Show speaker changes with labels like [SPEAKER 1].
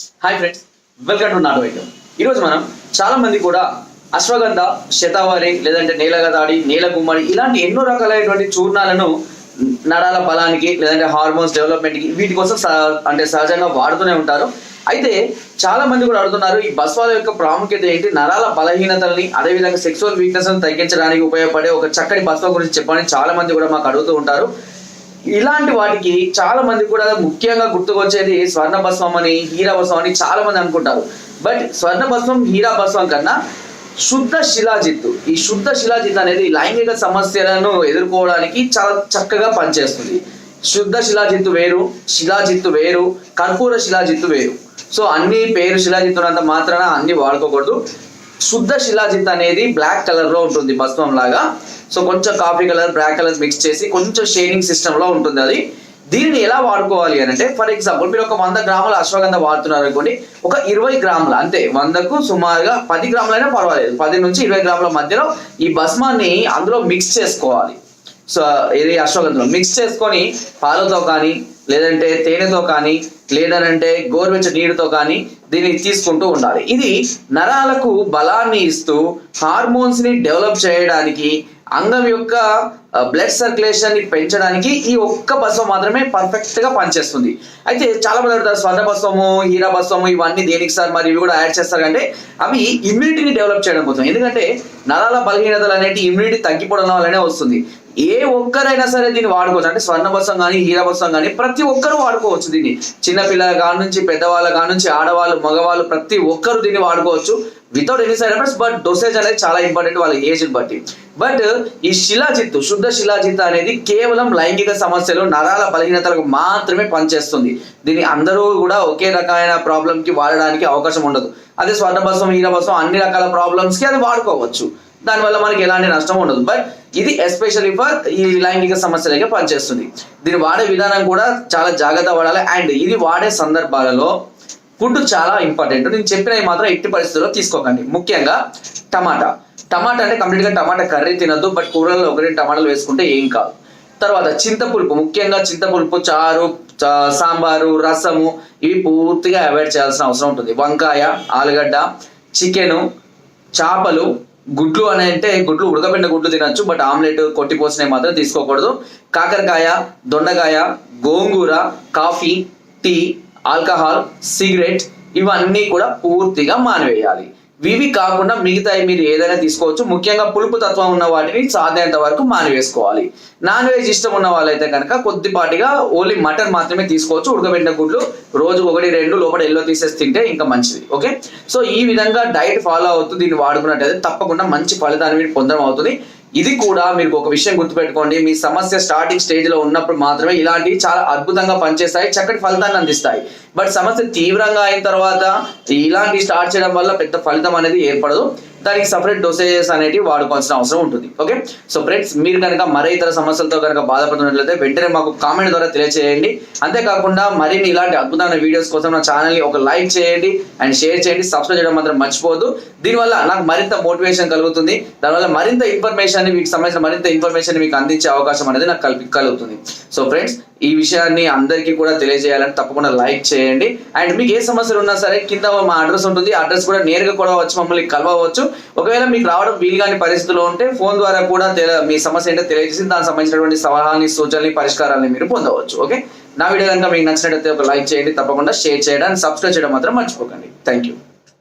[SPEAKER 1] Hi friends welcome to నాటు వైద్యం ఈరోజు మనం చాలా మంది కూడా అశ్వగంధ శతావరి లేదంటే నీలగదాడి నీల గుమ్మడి ఇలాంటి ఎన్నో రకాలైనటువంటి చూర్ణాలను నరాల బలానికి లేదంటే హార్మోన్స్ డెవలప్మెంట్కి వీటి కోసం అంటే సహజంగా వాడుతూనే ఉంటారు. అయితే చాలా మంది కూడా అడుగుతున్నారు ఈ బస్వాల యొక్క ప్రాముఖ్యత ఏంటి? నరాల బలహీనతల్ని అదేవిధంగా సెక్సువల్ వీక్నెస్ తగ్గించడానికి ఉపయోగపడే ఒక చక్కటి బస్వా గురించి చెప్పని చాలా మంది కూడా మాకు అడుగుతూ ఉంటారు. ఇలాంటి వాటికి చాలా మంది కూడా ముఖ్యంగా గుర్తుకొచ్చేది స్వర్ణ భస్మం అని హీరా భస్మం అని చాలా మంది అనుకుంటారు. బట్ స్వర్ణ భస్మం హీరా భస్మం కన్నా శుద్ధ శిలాజిత్తు ఈ శుద్ధ శిలాజిత్ అనేది లైంగిక సమస్యలను ఎదుర్కోవడానికి చాలా చక్కగా పనిచేస్తుంది. శుద్ధ శిలాజిత్తు వేరు శిలాజిత్తు వేరు కర్పూర శిలాజిత్తు వేరు. సో అన్ని పేరు శిలాజిత్తున్నంత మాత్రాన అన్ని వాడుకోకూడదు. శుద్ధ శిలాజిత్ అనేది బ్లాక్ కలర్లో ఉంటుంది భస్మం లాగా. సో కొంచెం coffee colour black colour mix చేసి కొంచెం షేడింగ్ సిస్టమ్లో ఉంటుంది అది. దీనిని ఎలా వాడుకోవాలి అని అంటే ఫర్ ఎగ్జాంపుల్ మీరు ఒక వంద గ్రాముల అశ్వగంధ వాడుతున్నారు అనుకోండి ఒక ఇరవై గ్రాముల అంతే వందకు సుమారుగా పది గ్రాములైనా పర్వాలేదు పది నుంచి ఇరవై గ్రాముల మధ్యలో ఈ భస్మాన్ని అందులో మిక్స్ చేసుకోవాలి. సో ఇది అశ్వగంధలో మిక్స్ చేసుకొని పాలతో కానీ లేదంటే తేనెతో కానీ లేదనంటే గోరువెచ్చ నీటితో కానీ దీన్ని తీసుకుంటూ ఉండాలి. ఇది నరాలకు బలాన్ని ఇస్తూ హార్మోన్స్ని డెవలప్ చేయడానికి అంగం యొక్క బ్లడ్ సర్క్యులేషన్ని పెంచడానికి ఈ ఒక్క బస్వం మాత్రమే పర్ఫెక్ట్గా పనిచేస్తుంది. అయితే చాలా మంది అడుగుతారు స్వర్ణ భస్మము హీరా భస్మము ఇవన్నీ దేనికి సార్? మరి ఇవి కూడా యాడ్ చేస్తారు అంటే అవి ఇమ్యూనిటీని డెవలప్ చేయడం కోసం. ఎందుకంటే నరాల బలహీనతలు అనేటి ఇమ్యూనిటీ తగ్గిపోవడం వల్లనే వస్తుంది. ఏ ఒక్కరైనా సరే దీన్ని వాడుకోవచ్చు. అంటే స్వర్ణ బస్సం కానీ హీరా బస్సం కానీ ప్రతి ఒక్కరు వాడుకోవచ్చు దీన్ని. చిన్నపిల్లల కాడ నుంచి పెద్దవాళ్ళ కాడ నుంచి ఆడవాళ్ళు మగవాళ్ళు ప్రతి ఒక్కరు దీన్ని వాడుకోవచ్చు. Without any side effects but dosage అనేది చాలా ఇంపార్టెంట్ వాళ్ళ ఏజ్ బట్టి. బట్ ఈ శిలాజిత్తు శుద్ధ శిలాజిత్ అనేది కేవలం లైంగిక సమస్యలు నరాల బలహీనతలకు మాత్రమే పనిచేస్తుంది. దీన్ని అందరూ కూడా ఒకే రకమైన ప్రాబ్లం కి వాడడానికి అవకాశం ఉండదు. అదే స్వర్ణభస్వం హీరభస్వం అన్ని రకాల ప్రాబ్లమ్స్కి అది వాడుకోవచ్చు. దానివల్ల మనకి ఎలాంటి నష్టం ఉండదు. బట్ ఇది ఎస్పెషల్లీ ఫర్ ఈ లైంగిక సమస్యలకే పనిచేస్తుంది. దీన్ని వాడే విధానం కూడా చాలా జాగ్రత్త వాడాలి. అండ్ ఇది వాడే సందర్భాలలో ఫుడ్ చాలా ఇంపార్టెంట్. నేను చెప్పినవి మాత్రం ఎట్టి పరిస్థితుల్లో తీసుకోకండి. ముఖ్యంగా టమాటా. టమాటా అంటే కంప్లీట్గా టమాటా కర్రీ తినద్దు బట్ కూరల్లో ఒకటి టమాటాలు వేసుకుంటే ఏం కాదు. తర్వాత చింతపులుపు. ముఖ్యంగా చింతపులుపు చారు చా- సాంబారు రసము ఇవి పూర్తిగా అవాయిడ్ చేయాల్సిన అవసరం ఉంటుంది. వంకాయ ఆలుగడ్డ చికెను చేపలు గుడ్లు అని అంటే గుడ్లు ఉడకబెట్టిన గుడ్లు తినచ్చు బట్ ఆమ్లెట్ కొట్టిపోసినవి మాత్రం తీసుకోకూడదు. కాకరకాయ దొండకాయ గోంగూర కాఫీ టీ ఆల్కహాల్ సిగరెట్ ఇవన్నీ కూడా పూర్తిగా మానివేయాలి. ఇవి కాకుండా మిగతాయి మీరు ఏదైనా తీసుకోవచ్చు. ముఖ్యంగా పులుపు తత్వం ఉన్న వాటిని సాధ్యమైనంత వరకు మానివేసుకోవాలి. నాన్ వెజ్ ఇష్టం ఉన్న వాళ్ళైతే కనుక కొద్దిపాటిగా ఓన్లీ మటన్ మాత్రమే తీసుకోవచ్చు. ఉడకబెట్టిన గుడ్లు రోజు ఒకటి రెండు లోపల ఎల్లో తీసేసి తింటే ఇంకా మంచిది. ఓకే? సో ఈ విధంగా డైట్ ఫాలో అవుతూ దీన్ని వాడుకున్నట్టయితే తప్పకుండా మంచి ఫలితాన్ని మీరు పొందడం అవుతుంది. ఇది కూడా మీరు ఒక విషయం గుర్తుపెట్టుకోండి. మీ సమస్య స్టార్టింగ్ స్టేజ్లో ఉన్నప్పుడు మాత్రమే ఇలాంటివి చాలా అద్భుతంగా పనిచేస్తాయి చక్కటి ఫలితాన్ని అందిస్తాయి. బట్ సమస్య తీవ్రంగా అయిన తర్వాత ఇలాంటి స్టార్ట్ చేయడం వల్ల పెద్ద ఫలితం అనేది ఏర్పడదు. దానికి సపరేట్ డోసేజెస్ అనేటివి వాడుకోవాల్సిన అవసరం ఉంటుంది. ఓకే సో ఫ్రెండ్స్ మీరు కనుక మరే ఇతర సమస్యలతో కనుక బాధపడుతున్నట్లయితే వెంటనే మాకు కామెంట్ ద్వారా తెలియజేయండి అంతేకాకుండా మరిన్ని ఇలాంటి అద్భుతమైన వీడియోస్ కోసం నా ఛానల్ని ఒక లైక్ చేయండి అండ్ షేర్ చేయండి. సబ్స్క్రైబ్ చేయడం మాత్రం మర్చిపోవద్దు. దీనివల్ల నాకు మరింత మోటివేషన్ కలుగుతుంది. దానివల్ల మరింత ఇన్ఫర్మేషన్ మీకు సంబంధించిన మరింత ఇన్ఫర్మేషన్ మీకు అందించే అవకాశం అనేది నాకు కల్పి కలుగుతుంది. సో ఫ్రెండ్స్ ఈ విషయాన్ని అందరికీ కూడా తెలియజేయాలని తప్పకుండా లైక్ చేయండి. అండ్ మీకు ఏ సమస్యలు ఉన్నా సరే కింద మా అడ్రస్ ఉంటుంది. అడ్రస్ కూడా నేరుగా కూడా వచ్చి మమ్మల్ని కలవచ్చు ఒకవేళ మీకు రావడం వీలు కాని పరిస్థితిలో ఉంటే ఫోన్ ద్వారా కూడా తెల- మీ సమస్య ఏంటో తెలియజేసి దానికి సంబంధించినటువంటి సలహాని సూచనలు పరిష్కారాన్ని మీరు పొందవచ్చు. ఓకే? నా వీడియో కనుక మీకు నచ్చినట్లయితే ఒక లైక్ చేయండి తప్పకుండా షేర్ చేయడం సబ్స్క్రైబ్ చేయడం మాత్రం మర్చిపోకండి. Thank you